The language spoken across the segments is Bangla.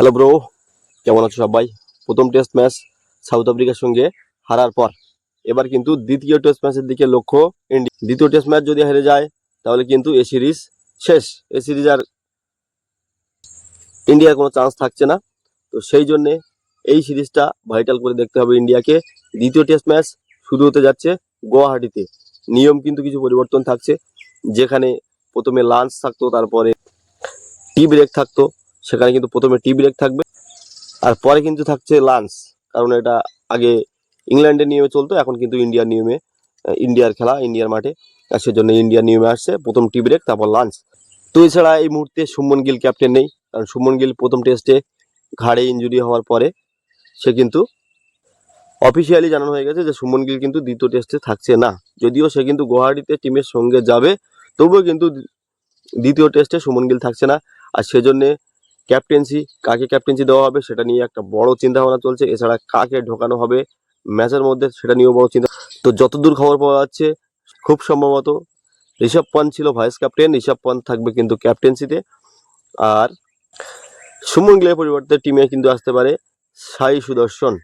হ্যালো ব্রো কেমন আছো সবাই? প্রথম টেস্ট ম্যাচ সাউথ আফ্রিকার সঙ্গে হারার পর। এবার কিন্তু দ্বিতীয় টেস্ট ম্যাচের দিকে লক্ষ্য ইন্ডিয়া দ্বিতীয় টেস্ট ম্যাচ যদি হেরে যায়, তাহলে কিন্তু এ সিরিজ শেষ। এ সিরিজ আর ইন্ডিয়ার কোনো চান্স থাকছে না। তো সেই জন্যে এই সিরিজটা ভাইটাল করে দেখতে হবে ইন্ডিয়াকে দ্বিতীয় টেস্ট ম্যাচ শুরু হতে যাচ্ছে গুয়াহাটিতে। নিয়ম কিন্তু কিছু পরিবর্তন থাকছে। যেখানে প্রথমে লাঞ্চ থাকতো, তারপরে টি ব্রেক থাকতো। সেখানে কিন্তু প্রথমে টি ব্রেক থাকবে। আর পরে কিন্তু থাকছে লাঞ্চ কারণ এটা আগে ইংল্যান্ডের নিয়মে চলতো, এখন কিন্তু ইন্ডিয়ার নিয়মে ইন্ডিয়ার খেলা, ইন্ডিয়ার মাঠে। আর সেজন্য ইন্ডিয়ার নিয়মে আসছে প্রথম টি ব্রেক তারপর লাঞ্চ তো এছাড়া এই মুহূর্তে সুমন গিল ক্যাপ্টেন নেই, কারণ সুমন গিল প্রথম টেস্টে ঘাড়ে ইঞ্জুরি হওয়ার পরে সে কিন্তু অফিসিয়ালি জানানো হয়ে গেছে যে সুমন গিল কিন্তু দ্বিতীয় টেস্টে থাকছে না। যদিও সে কিন্তু গুয়াহাটিতে টিমের সঙ্গে যাবে, তবুও কিন্তু দ্বিতীয় টেস্টে সুমন গিল থাকছে না। আর সেজন্যে ক্যাপ্টেন্সি কাকে ক্যাপ্টেন্সি দেওয়া হবে সেটা নিয়ে একটা বড় চিন্তা ভাবনা চলছে। এছাড়া কাকে ঢোকানো হবে ম্যাচের মধ্যে সেটা নিয়েও বড় চিন্তা। তো যতদূর খবর পাওয়া যাচ্ছে, খুব সম্ভবত ঋষভ পন্থ ছিল ভাইস ক্যাপ্টেন ঋষভ পন্থ থাকবে কিন্তু ক্যাপ্টেন্সিতে আর সুমন গিলের পরিবর্তে টিমে কিন্তু আসতে পারে সাই সুদর্শন।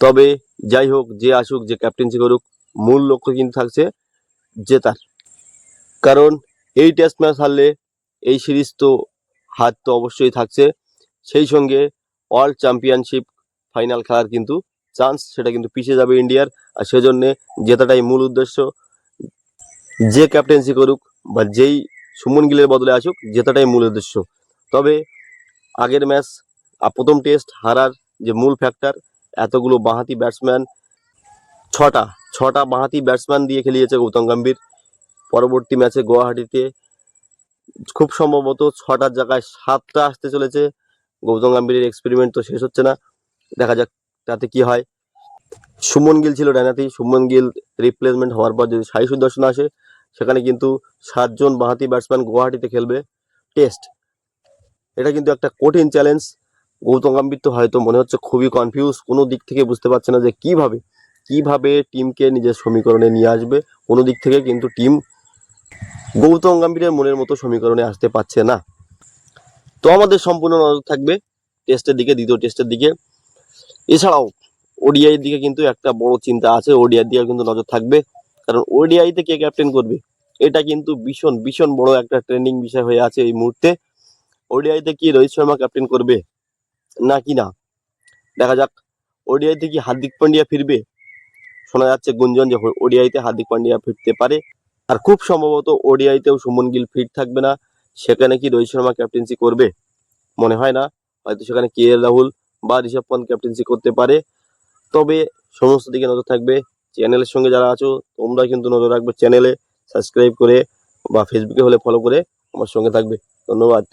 তবে যাই হোক, যে আসুক, যে ক্যাপ্টেন্সি করুক, মূল লক্ষ্য কিন্তু থাকছে জেতার। কারণ এই টেস্ট ম্যাচ হারলে এই সিরিজ তো হার তো অবশ্যই থাকছে। সেই সঙ্গে ওয়ার্ল্ড চ্যাম্পিয়নশিপ ফাইনাল খেলার কিন্তু চান্স সেটা কিন্তু পিছিয়ে যাবে ইন্ডিয়ার আর সেজন্যে জেতাটাই মূল উদ্দেশ্য। যে ক্যাপ্টেন্সি করুক বা যেই সুমন গিলের বদলে আসুক, জেতাটাই মূল উদ্দেশ্য। তবে আগের ম্যাচ প্রথম টেস্ট হারার যে মূল ফ্যাক্টর এতগুলো বাঁহাতি ব্যাটসম্যান ছটা ছটা বাঁহাতি ব্যাটসম্যান দিয়ে খেলিয়েছে গৌতম গম্ভীর। পরবর্তী ম্যাচে গুয়াহাটিতে খুব সম্ভবত ছটার জায়গায় সাতটা আসতে চলেছে। গৌতম গম্ভীরের এক্সপেরিমেন্ট তো শেষ হচ্ছে না। দেখা যাক তাতে কি হয়। সুমন গিল ছিল ডানাতি সুমন গিল রিপ্লেসমেন্ট হওয়ার পর যদি সাই সুদর্শন আসে, সেখানে কিন্তু সাতজন বাঁহাতি ব্যাটসম্যান গুয়াহাটিতে খেলবে। টেস্ট এটা কিন্তু একটা কঠিন চ্যালেঞ্জ গৌতম গম্ভীর তো হয়তো মনে হচ্ছে খুবই কনফিউজ কোনো দিক থেকে বুঝতে পারছে না যে কীভাবে কীভাবে টিমকে নিজের সমীকরণে নিয়ে আসবে। কোনো দিক থেকে কিন্তু টিম গৌতম গম্ভীরের মনের মতো সমীকরণে আসতে পারছে না। তো আমাদের সম্পূর্ণ নজর থাকবে টেস্টের দিকে, দ্বিতীয় টেস্টের দিকে। এছাড়াও ওডিআইয়ের দিকে কিন্তু একটা বড় চিন্তা আছে ওডিআইয়ের দিকে কিন্তু নজর থাকবে। কারণ ওডিআইতে কে ক্যাপ্টেন করবে? এটা কিন্তু ভীষণ ভীষণ বড় একটা ট্রেন্ডিং বিষয় হয়ে আছে এই মুহূর্তে। ওডিআইতে কি রোহিত শর্মা ক্যাপ্টেন করবে? না কি না? দেখা যাক। ওডিআইতে কি হার্দিক পান্ডিয়া ফিরবে? শোনা যাচ্ছে গুঞ্জন যে ওডিআইতে হার্দিক পান্ডিয়া ফিরতে পারে। আর খুব সম্ভবত ওডিআইতেও সুমন গিল ফিট থাকবে না। সেখানে কি রোহিত শর্মা ক্যাপ্টেন্সি করবে? মনে হয় না। হয়তো সেখানে কে এল রাহুল বা ঋষভ পন্থ ক্যাপ্টেন্সি করতে পারে। তবে সমস্ত দিকে নজর থাকবে। চ্যানেলের সঙ্গে যারা আছো, তোমরা কিন্তু নজর রাখবে চ্যানেলে সাবস্ক্রাইব করে বা ফেসবুকে হলে ফলো করে আমার সঙ্গে থাকবে। ধন্যবাদ।